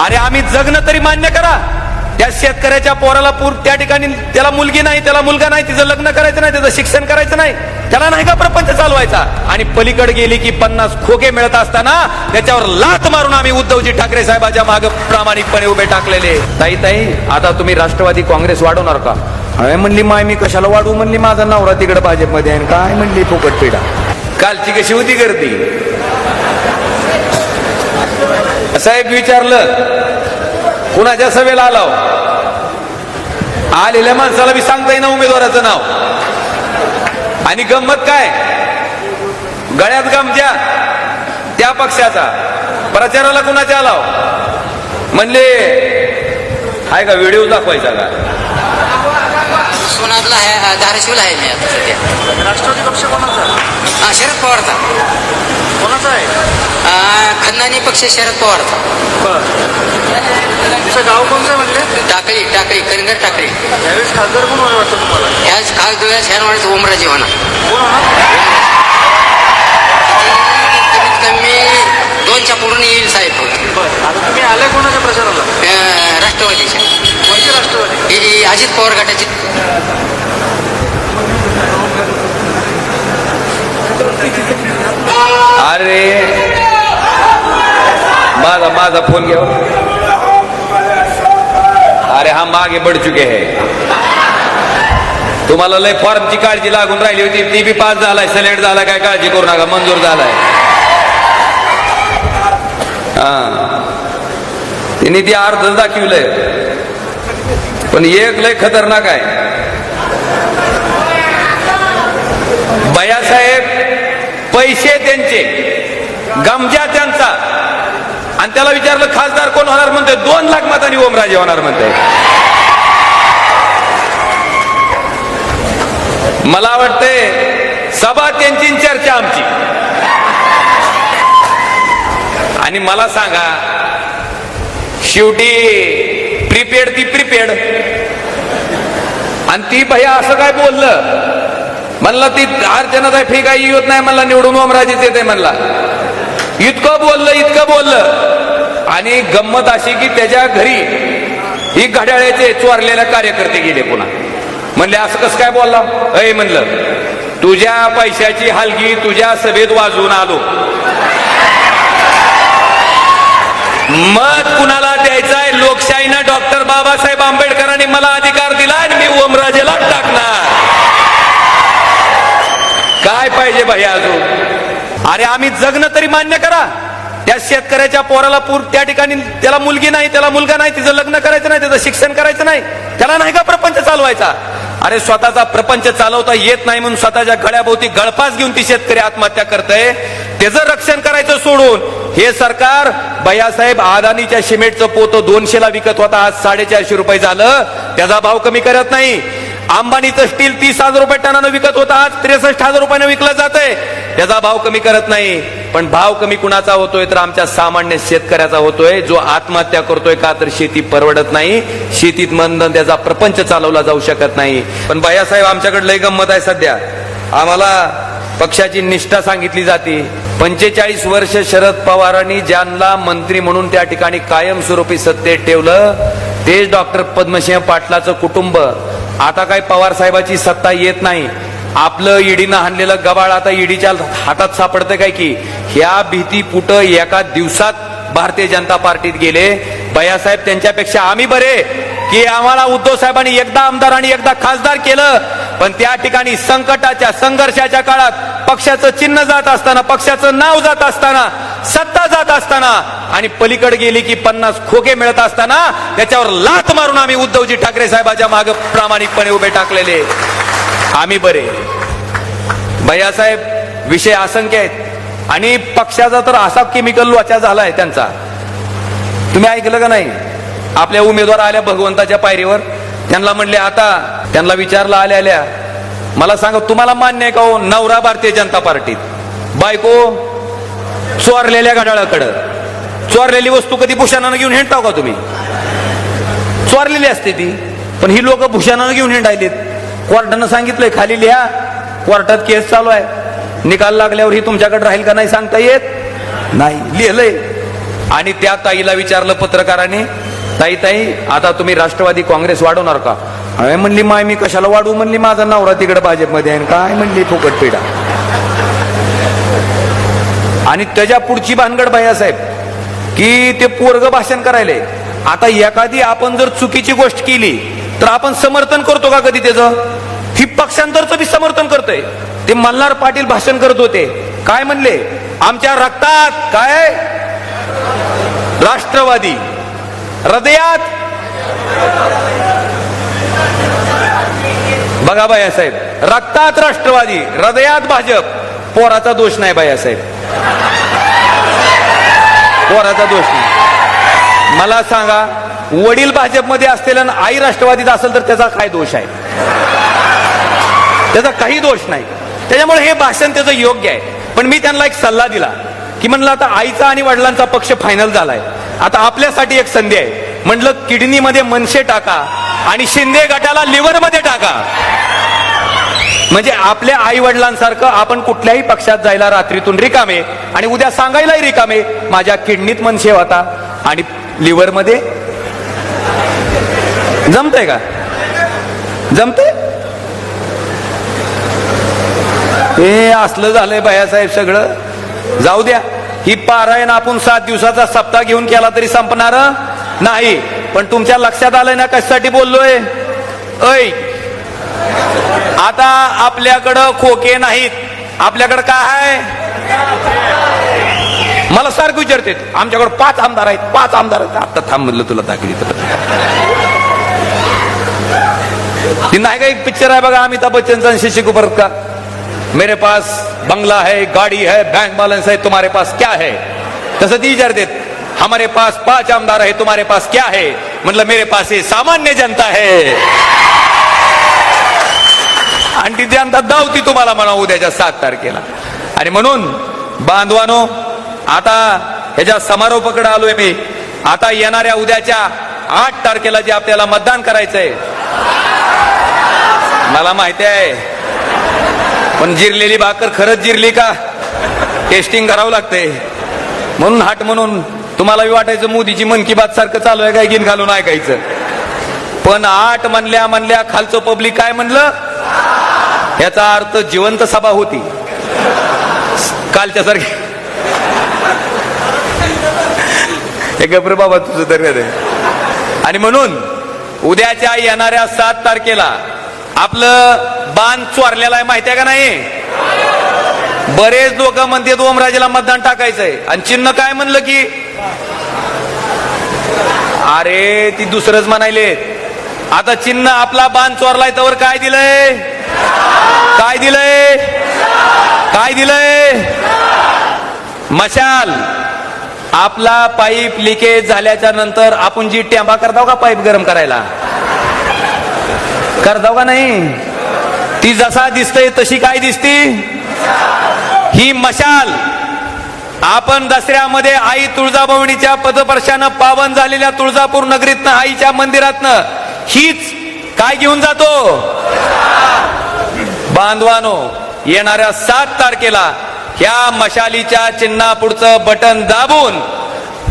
अरे आम्ही जगणं तरी मान्य करा. त्या शेतकऱ्याच्या पोराला पूर त्या ठिकाणी त्याला मुलगी नाही त्याला मुलगा नाही तिचं लग्न करायचं नाही त्याचं शिक्षण करायचं नाही. त्याला नाही का प्रपंच चालवायचा? आणि पलीकडे गेली की पन्नास खोके मिळत असताना त्याच्यावर लात मारून आम्ही उद्धवजी ठाकरे साहेबाच्या मागे प्रामाणिकपणे उभे टाकलेले. ताई ताई आता तुम्ही राष्ट्रवादी काँग्रेस वाढवणार का? अरे म्हणली माय मी कशाला वाढवू म्हणली? माझा नवरा तिकडे भाजपमध्ये आहे आणि काय म्हणली फुकट पिढा? कालची कशी होती गर्दी? साहेब विचारलं कुणाच्या सभेला आलाव? आलेल्या माणसाला बी सांगता येईना उमेदवाराचं नाव. आणि गंमत काय? गळ्यात गमच्या त्या पक्षाचा. प्रचाराला कुणाच्या आलाव? म्हणले आहे का व्हिडिओ दाखवायचा का? आहे? धाराशिवला आहे मी आता सध्या. राष्ट्रवादी पक्ष कोणाचा? हा शरद पवारचा. कोणाचा आहे खंदानी पक्ष शरद पवारचा तुमचं गाव कोणतं आहे म्हणले? टाकळी टाकळी कलिंगड टाकळी. यावेळेस खासदार कोण होणार वाटतं तुम्हाला? ह्याच खास डोळ्या शहरवाडीचं ओमराजे होणार. कोण होणार? कमीत कमी दोनच्या पुढून येईल साहेब. बरं. आता तुम्ही आले कोणाच्या प्रचाराला? अ, राष्ट्रवादीच्या. कोणती राष्ट्रवादी? ही ही अजित पवार गटाची. अरे. माझा माझा फोन घ्या अरे हा मागे बढ़ चुके है. तुम्हाला लय फॉर्मची काळजी लागून राहिली होती. ती बी पास झालाय सिलेक्ट झाला काय काळजी करू नका मंजूर झालाय. हा. तिने ती अर्ध दाखवलंय. पण एक लय खतरनाक आहे. बयासाहेब पैसे त्यांचे. गमजा त्यांचा. आणि त्याला विचारलं खासदार कोण होणार म्हणते दोन लाख मतांनी ओमराजे होणार म्हणते मला वाटतंय सभा त्यांची चर्चा आमची. आणि मला सांगा शेवटी प्रीपेड ती प्रीपेड आणि ती भैया असं काय बोललं? म्हणला ती अर्चनाचा फी काही येत नाही म्हणला निवडून ओमराजेच येते म्हणला. इतकं बोललं इतकं बोललं. आणि गंमत अशी की त्याच्या घरी ही घड्याळ्याचे चोरलेले कार्यकर्ते गेले पुन्हा. म्हणले असं कसं काय बोलला? अय म्हणलं तुझ्या पैशाची हलगी तुझ्या सभेत वाजवून आलो. मत कुणाला द्यायचंय? लोकशाहीनं डॉक्टर बाबासाहेब आंबेडकरांनी मला अधिकार दिला आणि मी ओमराजेला टाकणार. पाहिजे अजून अरे आम्ही जगणं तरी मान्य करा. त्या शेतकऱ्याच्या पोराला पूर त्या ठिकाणी त्याला मुलगी नाही त्याला मुलगा नाही तिचं लग्न करायचं नाही त्याचं शिक्षण करायचं नाही. त्याला नाही का प्रपंच चालवायचा? अरे स्वतःचा प्रपंच चालवता येत नाही म्हणून स्वतःच्या गळ्याभोवती गळपास घेऊन ती शेतकरी आत्महत्या करतय. त्याचं रक्षण करायचं सोडून. हे सरकार भैयासाहेब अदानीच्या सिमेंटचं पोतं दोनशेला विकत होता. आज साडेचारशे रुपये झालं. त्याचा भाव कमी करत नाही. अंबानीचं स्टील तीस हजार रुपये टनानं विकत होता. आज त्रेसष्ट हजार रुपयानं विकलं जातंय. त्याचा भाव कमी करत नाही. पण भाव कमी कुणाचा होतोय तर आमच्या सामान्य शेतकऱ्याचा होतोय. जो आत्महत्या करतोय का तर शेती परवडत नाही. शेतीत मंदन त्याचा प्रपंच चालवला जाऊ शकत नाही. पण बायासाहेब आमच्याकडे लय गंमत आहे सध्या. आम्हाला पक्षाची निष्ठा सांगितली जाते. पंचेचाळीस वर्ष शरद पवारांनी ज्यांना मंत्री म्हणून त्या ठिकाणी कायमस्वरूपी सत्तेत ठेवलं तेच डॉक्टर पद्मसिंह पाटलाचं कुटुंब. आता काय पवार साहेबाची सत्ता येत नाही. आपलं ईडीनं हाणलेलं गबाळ आता ईडीच्या हातात सापडतं काय की? ह्या भीती पुट एका दिवसात भारतीय जनता पार्टीत गेले. बयासाहेब त्यांच्यापेक्षा आम्ही बरे की आम्हाला उद्धव साहेबांनी एकदा आमदार आणि एकदा खासदार केलं. पण त्या ठिकाणी संकटाच्या संघर्षाच्या काळात पक्षाचं चिन्ह जात असताना पक्षाचं नाव जात असताना सत्ता जात असताना आणि पलीकडे गेली की पन्नास खोके मिळत असताना त्याच्यावर लात मारून आम्ही उद्धवजी ठाकरे साहेबाच्या मागे प्रामाणिकपणे उभे टाकलेले. आम्ही बरे. भैयासाहेब विषय असंख्य आहेत. आणि पक्षाचा तर असा केमिकल लोचा झालाय त्यांचा. तुम्ही ऐकलं का नाही? आपल्या उमेदवार आल्या भगवंताच्या पायरीवर. त्यांना म्हणले आता त्यांना विचारलं आल्या आल्या. मला सांगा तुम्हाला मान्य आहे का हो नवरा भारतीय जनता पार्टीत? बायको चोरलेल्या घड्याळाकडं. चोरलेली वस्तू कधी भूषणानं घेऊन हिंडताव का तुम्ही? चोरलेली असते ती. पण ही लोक भूषणानं घेऊन हिंडायलेत. कोर्टानं सांगितलंय खाली लिहा. कोर्टात केस चालू आहे. निकाल लागल्यावर ही तुमच्याकडे राहील का नाही सांगता येत? नाही. लिहिलंय. आणि त्या ताईला विचारलं पत्रकाराने ताई ताई आता तुम्ही राष्ट्रवादी काँग्रेस वाढवणार का? अरे म्हणली माय मी कशाला वाढवू? म्हणली माझा नवरा तिकडे भाजपमध्ये आहे. आणि काय? म्हणली फुकट पिढा. आणि त्याच्या पुढची भानगड साहेब की ते पोरग भाषण करायले. आता एखादी आपण जर चुकीची गोष्ट केली तर आपण समर्थन करतो का कधी त्याचं? ही पक्षांतरचं मी समर्थन करतोय. ते मल्हार पाटील भाषण करत होते. काय म्हणले? आमच्या रक्तात काय राष्ट्रवादी. हृदयात. बघा साहेब रक्तात राष्ट्रवादी हृदयात भाजप. पोराचा दोष नाही साहेब. पोराचा दोष नाही. मला सांगा वडील भाजपमध्ये असतील आणि आई राष्ट्रवादीत असेल तर त्याचा काय दोष आहे? त्याचा काही दोष नाही. त्याच्यामुळे हे भाषण त्याचं योग्य आहे. पण मी त्यांना एक सल्ला दिला की म्हणलं आता आईचा आणि वडिलांचा पक्ष फायनल झालाय. आता आपल्यासाठी एक संधी आहे. म्हटलं किडनीमध्ये मनसे टाका आणि शिंदे गटाला लिव्हरमध्ये टाका. म्हणजे आपल्या आई वडिलांसारखं आपण कुठल्याही पक्षात जायला रात्रीतून रिकामे आणि उद्या सांगायलाही रिकामे माझ्या किडनीत मनसे होता आणि लिव्हरमध्ये जमतंय का? जमतंय? हे असलं झालंय बायासाहेब सगळं. जाऊ द्या. ही पारायण आपण सात दिवसाचा सप्ताह घेऊन केला तरी संपणार नाही. पण तुमच्या लक्षात आलंय ना कशासाठी बोललोय? ऐ आता आपल्याकडं खोके नाहीत. आपल्याकडं काय आहे? मला सारखं विचारते आमच्याकडे पाच आमदार आहेत. पाच आमदार आहेत. आता थांब म्हणलं तुला दाखली ती नाही का एक पिक्चर आहे बघा अमिताभ बच्चनचा आणि शशी कपूर का? मेरे पास बंगला है गाड़ी है बैंक बैलेंस है तुम्हारे पास क्या है? तसं ती देत हमारे पास पाच आमदार है तुम्हारे पास क्या है? म्हटलं मेरे पास हे सामान्य जनता है। आणि ती जनता दावती तुम्हाला म्हणा उद्याच्या सात तारखेला. आणि म्हणून बांधवानो आता ह्याच्या समारोपाकडे आलोय मी आता येणाऱ्या उद्याच्या आठ तारखेला जे आपल्याला मतदान करायचंय मला माहिती आहे पण जिरलेली भाकर खरंच जिरली का? टेस्टिंग करावं लागतंय. म्हणून हाट म्हणून तुम्हालाही वाटायचं मोदीची मन की बात सारखं चालू आहे काय? गिन घालून ऐकायचं. पण आठ म्हणल्या म्हणल्या खालचं पब्लिक काय म्हणलं? याचा अर्थ जिवंत सभा होती. कालच्या सारखी. गप्र बाबा तुझं तर आणि म्हणून उद्याच्या येणाऱ्या सात तारखेला आपलं बाण चोरलेला आहे माहिती आहे का नाही? बरेच लोक म्हणतात ओमराजेला मतदान टाकायचंय. आणि चिन्ह काय म्हणलं की अरे ती दुसरंच म्हणायले. आता चिन्ह आपला बाण चोरलाय त्यावर काय दिलंय? काय दिलंय? काय दिलंय? मशाल आपला पाईप लिकेज झाल्याच्यानंतर आपण जी टेंबा करताव का पाईप गरम करायला? करताव का नाही? ती जसा दिसते तशी काय दिसती? ही मशाल. आपण दसऱ्यामध्ये आई तुळजाभवनीच्या पदपर्शानं पावन झालेल्या तुळजापूर नगरीतनं आईच्या मंदिरातनं हीच काय घेऊन जातो? बांधवानो येणाऱ्या सात तारखेला ह्या मशालीच्या चिन्हा पुढचं बटन दाबून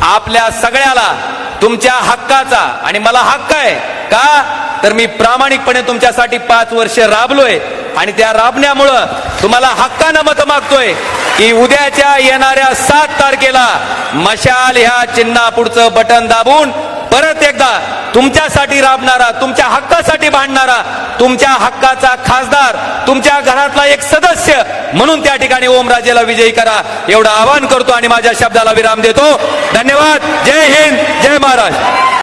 आपल्या सगळ्याला तुमच्या हक्काचा आणि मला हक्क आहे का? तर मी प्रामाणिकपणे तुमच्यासाठी पाच वर्ष राबलोय आणि त्या राबण्यामुळं तुम्हाला हक्कानं मत मागतोय की उद्याच्या येणाऱ्या सात तारखेला मशाल ह्या चिन्हा पुढचं बटन दाबून परत एकदा तुमच्यासाठी राबणारा तुमच्या हक्कासाठी भांडणारा तुमच्या हक्काचा खासदार तुमच्या घरातला एक सदस्य म्हणून त्या ठिकाणी ओमराजेला विजयी करा. एवढं आवाहन करतो आणि माझ्या शब्दाला विराम देतो. धन्यवाद. जय हिंद. जय महाराष्ट्र.